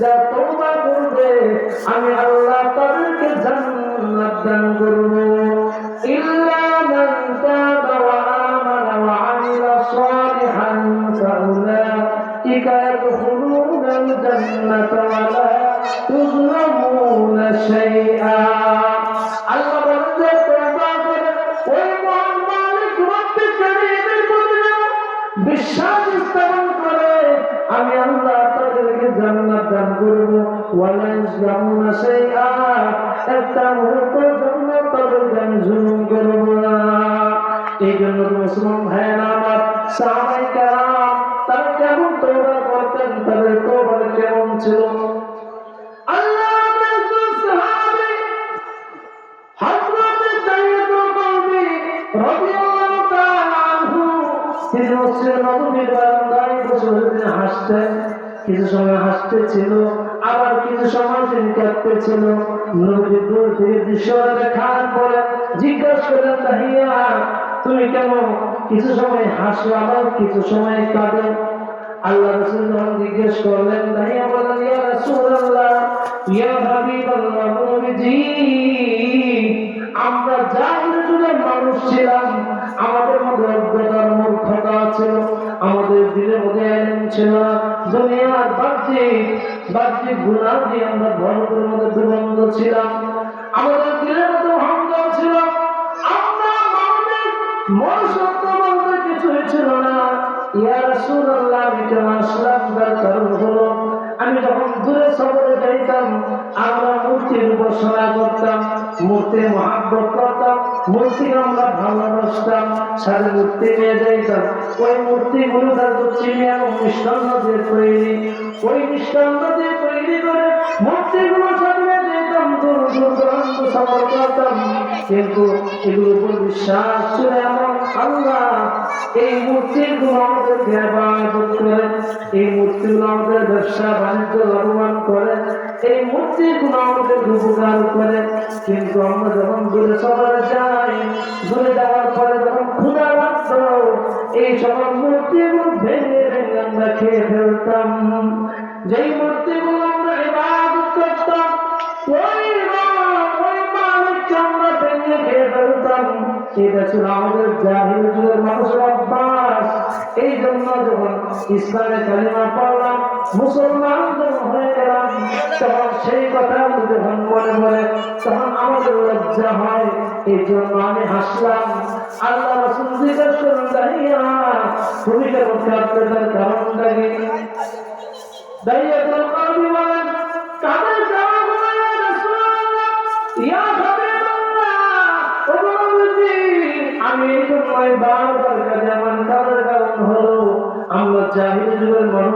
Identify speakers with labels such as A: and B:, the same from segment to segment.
A: যা তোবা করবে, আমি আল্লাহ তাদেরকে জান্নাত দান করব। ইল্লা মান তাবা ওয়া আমানা ওয়া আমিলা সালিহান ফাউলাইকা ইয়াদখুলুনাল জান্নাতা ওয়া লা শাইআ। আল্লাহ বলেন তোবা করে, ওই মহান মালিক রব্বে কারীমের প্রতি বিশ্বাস করব ওয়ালা ইসলামুনা শাইআ, একটা মুহূর্ত জন্য তাদেরকে আমি জুলুম করব না। এই জন্য তো মুসলমান ভাইয়েরা আমার সাহাবাই কারাম, তারা কেমন তোবা করতেন, তাদের তোবার কেমন ছিল? তিনি মসজিদের নববীর বারান্দায় বসে হাসতেন। কিছু সময় হাসতে ছিল আবার কিছু সময় তিনি কাঁদতে ছিল নবী দূর থেকে দৃশ্যটা দেখার পরে জিজ্ঞাসা করলেন, তাহিয়া, তুমি কেন কিছু সময় হাসো, আবার কিছু সময় কাঁদো? আল্লাহ রাসূল যখন জিজ্ঞেস করলেন, তাহিয়া বললেন, ইয়া রাসূলুল্লাহ, ইয়া হাবিবাল্লাহ, নবীজি, আমরা জাহির যুগের মানুষ ছিলাম, আমাদের মধ্যে অজ্ঞতার মূর্খতা ছিল, আমাদের দিলের মধ্যে ছিল না। দুনিয়ার বাহ্যিক বাহ্যিক গুণা দিয়ে আমরা ভরপুরের মধ্যে দুর্গন্ধ ছিলাম। আমাদের দিলের মধ্যে অহংকার ছিল। আমরা মানুষের মনুষ্যত্ব বলতে কিছুই ছিল না। ইয়া রাসূলুল্লাহ, আমি কারণ আমি যখন দূরে সফরে যাইতাম, আমরা মূর্তির উপাসনা করতাম, মূর্তি মহাব্বত করতাম আমরা ভালোবাসতাম সাথে মূর্তি নিয়ে যাইতাম। ওই মূর্তিগুলো তার চিনি এবং মিষ্টান্ন দিয়ে তৈরি ওই মিষ্টান্ন দিয়ে তৈরি করে মূর্তিগুলো নিয়ে যেতাম দূর দূর করতাম কিন্তু এগুলোর উপর বিশ্বাস ছিল এমন আল্লাহ, এই মূর্তিগুলো আমাদের ব্যবহার করে। এই মূর্তিগুলো আমাদের ব্যবসা, বাণিজ্য লাভবান করে। এই মূর্তিগুলো আমাদের উপকার করে। কিন্তু আমরা যখন দূরে সবাই যাই, দূরে যাওয়ার এই সব মূর্তির ভেঙে আমরা খেয়ে ফেলতাম। যেই আমাদের জাহির যুগের অভ্যাস এই জন্য যখন কালিমা পড়লাম মুসলমান তখন সেই কথা যখন মনে মনে তখন আমাদের লজ্জা হয়। এই জন্য আমি হাসলাম। আল্লাহ তুমি কেমন কারণটা কি?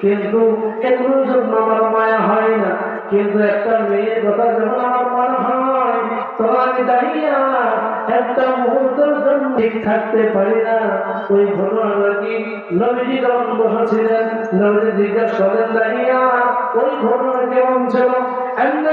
A: কিন্তু আমার মায়া হয় না, কিন্তু একটা মেয়ের কথা আমার মনে হয় একটা মুহূর্তের জন্য ঠিক থাকতে পারি না। ওই ঘটনাটা জিজ্ঞাসা করেন দাঁড়িয়া ওই ঘটনা কেমন ছিল। এমনি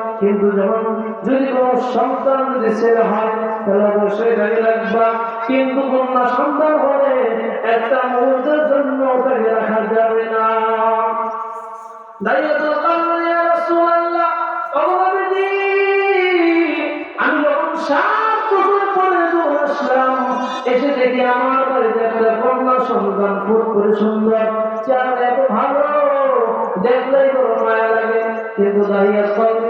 A: কিন্তু যখন যদি কোনো সন্তান যদি ছেলে হয়, তাহলে অবশ্যই দাঁড়িয়ে রাখবা। কিন্তু কন্যা সন্তান হলে একটা মুহূর্তের জন্য তাকে রাখা যাবে না। তো অবনবীজি আমি যখন আসলাম, এসে দেখি আমার বাড়িতে একটা সন্তান করে সুন্দর। এত ভালো, দেখলেই বড় মায়া লাগে। কিন্তু দাঁড়িয়ে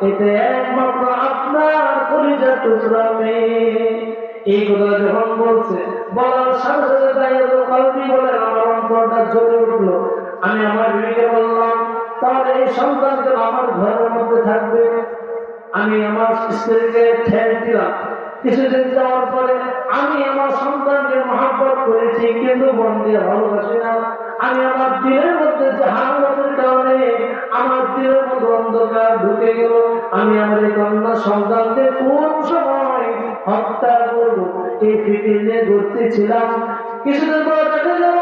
A: এটা আমার অন্তরটা জ্বলে উঠল। আমি আমার বিবিকে বললাম, তাহলে এই সন্তান আমার ঘরের মধ্যে থাকবে। আমি আমার স্ত্রীকে ঠেল দিলাম। কিছুদিন যাওয়ার পরে আমি আমার সন্তানকে মহাব্বত করেছি, কিন্তু দিয়ে ভালোবাসি না। আমি আমার দিলের মধ্যে জাহান্নাতের কারণে আমার দিলের মধ্যে অন্ধকার ঢুকে গেল। আমি আমার এই কন্যা সন্তানকে কোন সময় হত্যা করব? এই ফিকির নিয়ে ঘুরতেছিলাম কিছুদিন পরে দেখা গেল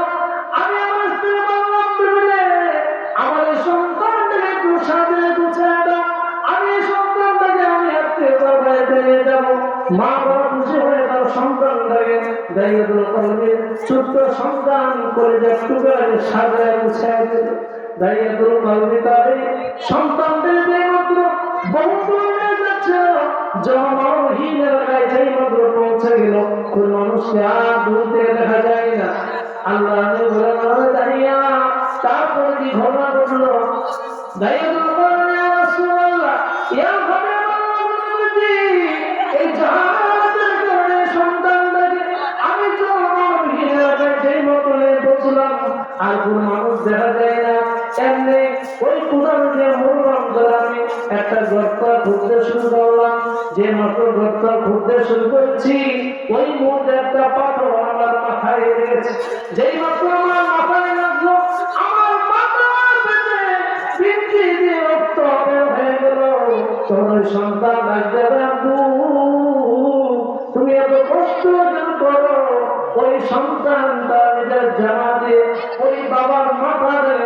A: মা বাবা খুশি তার সন্তানটাকে দায়িত্ব করবে সন্তান করে যে করে সাজায় গুছিয়ে দিল দায়িত্ব পৌঁছে গেল, কোন মানুষকে আর দেখা যায় না। আল্লাহ দাঁড়িয়ে তারপরে কি ঘটনা ঘটলো? দায়িত্ব একটা গর্ত খুঁজতে শুরু করলাম। যে মাত্র গর্ত খুঁজতে শুরু করেছি, ওই মুহূর্তে একটা পাথর আমার মাথায় লেগেছে। যেই মাত্র আমার মাথায় লাগল তোর সন্তান তুমি এত কষ্ট করো? ওই সন্তানটা নিজের জামা দিয়ে ওই বাবার মাথা থেকে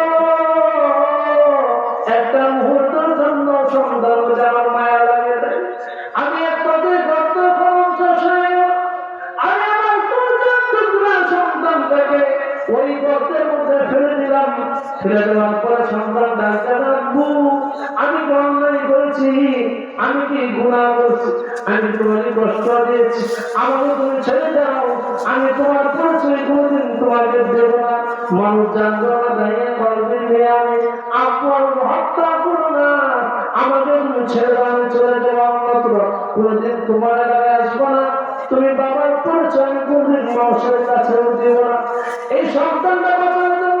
A: আমি কি গুণা করছি? আমি তোমাকে কষ্ট দিয়েছি। আমাকে তুমি ছেড়ে দাও। আমি তোমার পরিচয় কোনদিন তোমাকে দেবো না। মানুষ জানতো না, দাঁড়িয়ে করবে আমি আপনার হত্যা করো না। আমাকে তুমি ছেড়ে দাও, আমি চলে যাব অন্যত্র। কোনদিন তোমার এলাকায় আসব না। তুমি বাবার পরিচয় কোনদিন মানুষের কাছে দিব না। এই সন্তানটা বাঁচানোর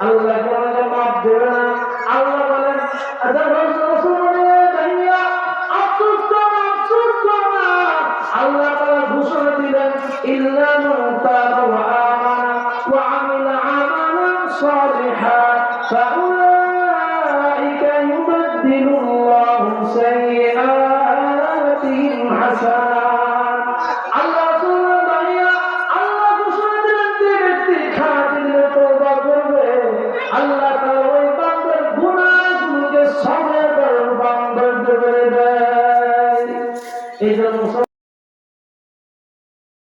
A: আল্লাহ Hasan.